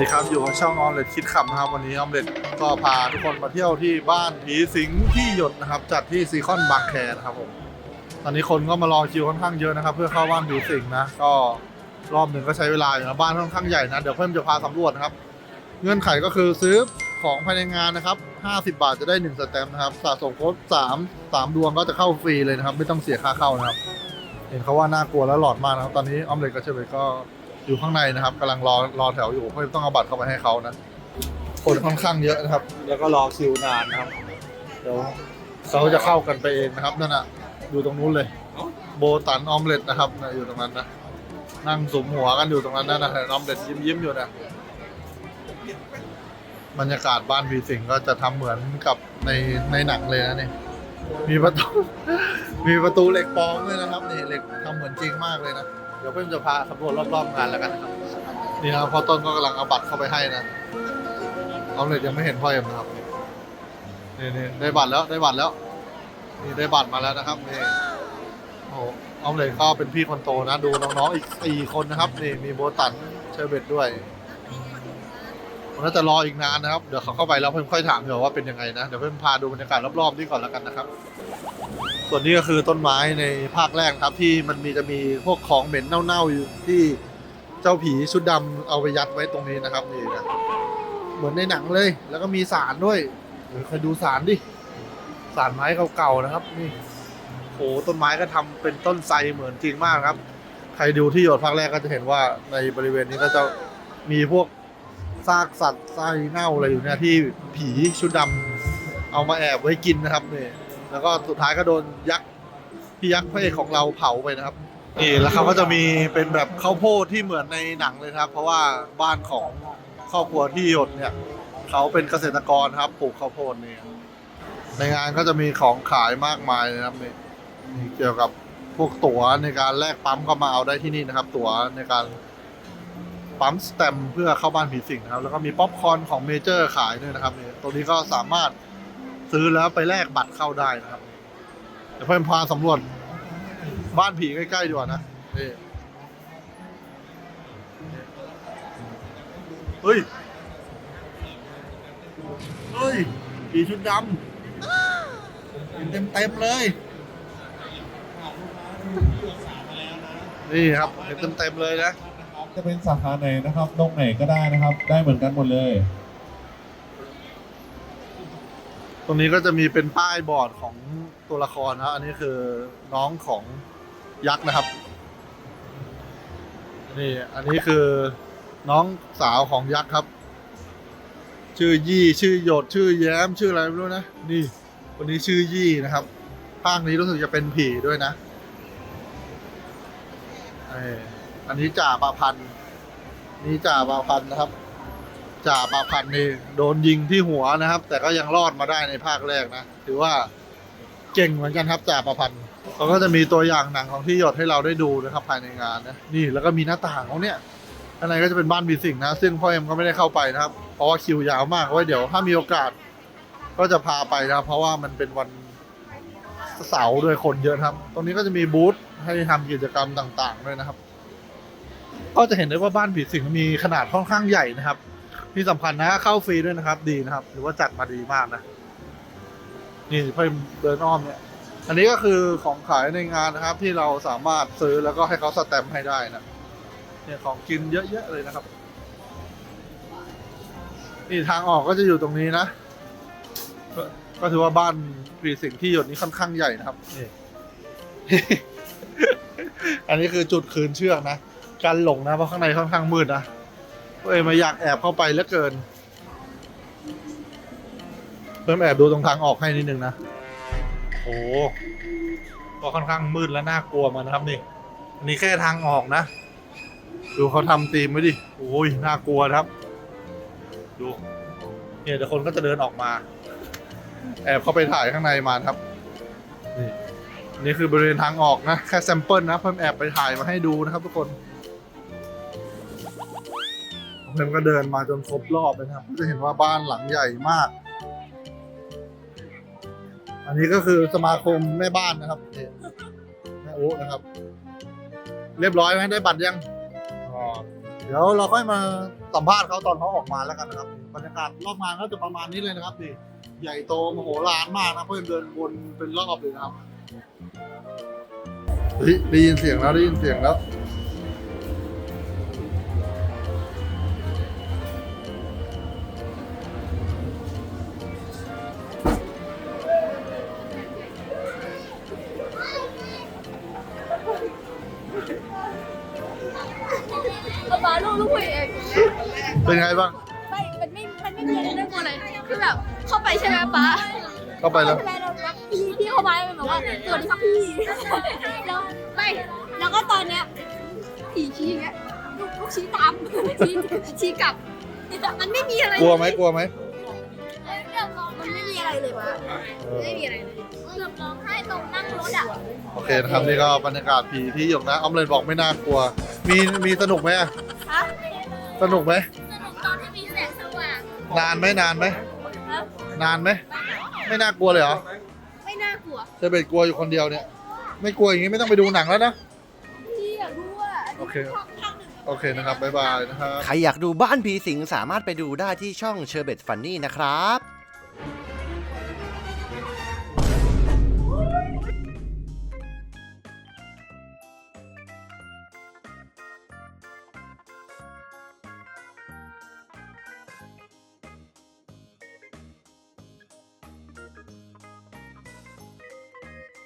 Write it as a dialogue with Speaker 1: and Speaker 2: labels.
Speaker 1: ดีครับ อยู่กับช่องออมเล็ตคิดขำนะครับ วันนี้ออมเล็ตก็พาทุกคนมาเที่ยวที่บ้านผีสิงที่หยดนะครับ จัดที่ซีคอนบางแคนะครับผมตอนนี้คนก็มารอคิวค่อนข้างเยอะนะครับ เพื่อเข้าบ้านผีสิงนะ ก็รอบหนึ่งก็ใช้เวลาอยู่นะบ้านค่อนข้างใหญ่นะเดี๋ยวเพิ่มจะพาสำรวจนะครับ เงื่อนไขก็คือซื้อของภายในงานนะครับ50 บาทจะได้ 1 สแตมป์นะครับสะสมครบ3 3ดวงก็จะเข้าฟรีเลยนะครับ ไม่ต้องเสียค่าเข้านะครับ เห็นเขาว่าน่ากลัวและหลอนมากนะครับ ตอนนี้ออมเล็ตกับเชเวตก็ อยู่ข้างในนะครับกำลังรอรอแถวอยู่เพราะต้องเอาบัตรเข้าไปให้เขานะคนค่อนข้างเยอะนะครับ แล้วก็รอคิวนานนะครับเดี๋ยวเขาจะเข้ากันไปเองนะครับนั่นน่ะอยู่ตรงนู้นเลย โบตันออมเล็ตนะครับนะอยู่ตรงนั้นนะนั่งสุมหัวกันอยู่ตรงนั้นนะนะเห็นออมเล็ตยิ้มยิ้มๆอยู่นะบรรยากาศบ้านพีสิงก็จะทำเหมือนกับในในหนังเลยนะนี่มีประตูมีประตูเหล็กปลอมด้วยนะครับนี่เหล็กทำเหมือนจริงมากเลยนะ เดี๋ยวเพิ่มจะพาสำรวจรอบๆงานแล้วกันนะครับนี่ครับพ่อต้นก็กำลังเอาบัตรเข้าไปให้นะออมเล็ตยังไม่เห็นพ่อเอ็มนะครับนี่นี่ได้บัตรแล้วได้บัตรแล้วนี่ได้บัตรมาแล้วนะครับนี่โอ้โหออมเล็ตก็เป็นพี่คนโตนะ ดูน้องๆอีกสี่คนนะครับนี่มีโบตันเชอร์เบตด้วยผมน่าจะรออีกนานนะครับ เดี๋ยวเขาเข้าไปแล้วเพิ่มค่อยถามเดี๋ยวว่าเป็นยังไงนะ เดี๋ยวเพิ่มพาดูบรรยากาศรอบๆนี่ก่อนแล้วกันนะครับ ส่วนนี้ก็คือต้นไม้ในภาคแรกครับที่มันมีจะมีพวกของเหม็นเน่าๆอยู่ที่เจ้าผีชุดดำเอาไปยัดไว้ตรงนี้นะครับนี่นะเหมือนในหนังเลย แล้วก็มีสารด้วยเคยดูสารดิสารไม้เก่าๆนะครับ นี่โอ้ต้นไม้ก็ทำเป็นต้นไทรเหมือนจริงมากครับ ใครดูที่หยดภาคแรกก็จะเห็นว่าในบริเวณนี้ก็จะมีพวกซากสัตว์ไส้เน่าอะไรอยู่เนี่ยที่ผีชุดดำเอามาแอบไว้กินนะครับนี่ แล้วก็สุดท้ายก็โดนยักษ์พี่ยักษ์พระเอกของเราเผาไปนะครับนี่แล้วเขาก็จะมีเป็นแบบข้าวโพดที่เหมือนในหนังเลยนะครับ เพราะว่าบ้านของครอบครัวที่หยดเนี่ยเขาเป็นเกษตรกรครับปลูกข้าวโพดนี่ในงานก็จะมีของขายมากมายนะครับนี่เกี่ยวกับพวกตั๋วในการแลกปั๊มก็มาเอาได้ที่นี่นะครับ ตั๋วในการปั๊มสแตมเพื่อเข้าบ้านผีสิงนะครับ แล้วก็มีป๊อปคอร์นของเมเจอร์ขายด้วยนะครับนี่ตรงนี้ก็สามารถ ซื้อแล้วไปแลกบัตรเข้าได้นะครับเดี๋ยวเพิ่มพาสำรวจ บ้านผีใกล้ๆดีกว่านะนี่เฮ้ย เฮ้ยผีชุดดำเห็นเต็มๆเลย นี่ครับเห็นเต็มๆเลยนะ
Speaker 2: จะเป็นสาขาไหนนะครับตรงไหนก็ได้นะครับ ได้เหมือนกันหมดเลย
Speaker 1: ต รงนี้ก็จะมีเป็นป้ายบอร์ดของตัวละครนะอันนี้คือน้องของยักษ์นะครับ นี่อันนี้คือน้องสาวของยักษ์ครับ ชื่อยี่ชื่อหยดชื่อแย้มชื่ออะไรไม่รู้นะนี่คนนี้ชื่อยี่นะครับภาคนี้รู้สึกจะเป็นผีด้วยนะอออันนี้จ่าปาพันธ์นี่จ่าปาพันธ์นะครับ จ่าปาพันธ์นี่โดนยิงที่หัวนะครับ แต่ก็ยังรอดมาได้ในภาคแรกนะ ถือว่าเก่งเหมือนกันครับจ่าปาพันธ์เขาก็จะมีตัวอย่างหนังของที่หยดให้เราได้ดูนะครับภายในงานนะนี่แล้วก็มีหน้าต่างเขาเนี่ยข้างในก็จะเป็นบ้านมีสิ่งนะ ซึ่งพ่อเอ็มก็ไม่ได้เข้าไปนะครับ เพราะว่าคิวยาวมากไว้เดี๋ยวถ้ามีโอกาส ก็จะพาไปนะเพราะว่ามันเป็นวันเสาร์ด้วยคนเยอะครับ ตรงนี้ก็จะมีบูธให้ทำกิจกรรมต่าง ๆ ด้วยนะครับ ก็จะเห็นได้ว่าบ้านผีสิงมีขนาดค่อนข้างใหญ่นะครับ ที่สำคัญนะ เข้าฟรีด้วยนะครับ ดีนะครับหรือว่าจัดมาดีมากนะ นี่เพิ่มเดินอ้อมเนี่ย อันนี้ก็คือของขายในงานนะครับ ที่เราสามารถซื้อแล้วก็ให้เขาสแตมป์ให้ได้นะเนี่ยของกินเยอะๆเลยนะครับนี่ทางออกก็จะอยู่ตรงนี้นะ ก็ก็ถือว่าบ้านผีสิงที่หยดนี้ค่อนข้างใหญ่นะครับนี่อันนี้คือจุดคืนเชือกนะ การหลงนะเพราะข้างในค่อนข้างมืดนะ เอ้ยมาอยากแอบเข้าไปเหลือเกิน เพิ่มแอบดูตรงทางออกให้นิดนึงนะโอ้โหก็ค่อนข้างมืดและน่ากลัวมานะครับนี่อันนี้แค่ทางออกนะ ดูเขาทำตีมไว้ดิโอ้ยน่ากลัวครับ ดู เนี่ยเดี๋ยวคนก็จะเดินออกมา แอบเข้าไปถ่ายข้างในมาครับ นี่นี่คือบริเวณทางออกนะ แค่แซมเปิลนะ เพิ่มแอบไปถ่ายมาให้ดูนะครับทุกคน เพิ่มก็เดินมาจนครบรอบเลยนะครับ ก็จะเห็นว่าบ้านหลังใหญ่มาก อันนี้ก็คือสมาคมแม่บ้านนะครับนี่แม่โอ๊นะครับ เรียบร้อยไหมได้บัตรยังอ๋อเดี๋ยวเราค่อยมาสัมภาษณ์เขาตอนเขาออกมาแล้วกันนะครับบรรยากาศรอบงานก็จะประมาณนี้เลยนะครับนี่ใหญ่โตมโหฬารมากนะเพื่อนเดินวนเป็นรอบเลยนะครับเฮ้ยได้ยินเสียงแล้วได้ยินเสียงแล้ว
Speaker 3: เป็
Speaker 1: นไงบ้าง
Speaker 3: ไม่มันไม่ มันไม่มีอะไรน่ากลัวเลย คือแบบเข้าไปใช่ไหมป๊า
Speaker 1: เข้าไปแล้ว
Speaker 3: ใช่ไหมแล้วแบบพี่พี่เข้ามาแล้วมันบอกว่าสวัสดีครับพี่ แล้วไม่ แล้วก็ตอนเนี้ยผีชี้อย่างเงี้ยลูกลูกชี้ตามชี้ชี้กลับ มันไม่มีอะไร
Speaker 1: กลัวไหมกลัวไหม
Speaker 3: มันไม่มีอะไรเลยวะ
Speaker 1: เออ
Speaker 3: ไม่มีอะไรเลยเกือบร้องไห้ตรงนั่งรถอะ
Speaker 1: โอเคนะครับนี่ก็บรรยากาศผีที่หยกนะออมเลนบอกไม่น่ากลัว มีมีสนุกไหมอะ
Speaker 3: ฮะ
Speaker 1: สนุกไหม นานไหมนานไหม
Speaker 3: ฮะ
Speaker 1: นานไหมไม่น่ากลัวเลยเหรอ
Speaker 3: ไม่น่ากลัว
Speaker 1: เจะเป็นกลัวอยู่คนเดียวเนี่ย ไม่กลัวอย่างงี้ไม่ต้องไปดูหนังแล้วนะ
Speaker 3: พี่อยากรู้ว่า
Speaker 1: โอเค โอเคนะครับบ๊ายบายนะครับ
Speaker 4: ใครอยากดูบ้านผีสิงสามารถไปดูได้ที่ช่องเชอร์เบตฟันนี่นะครับ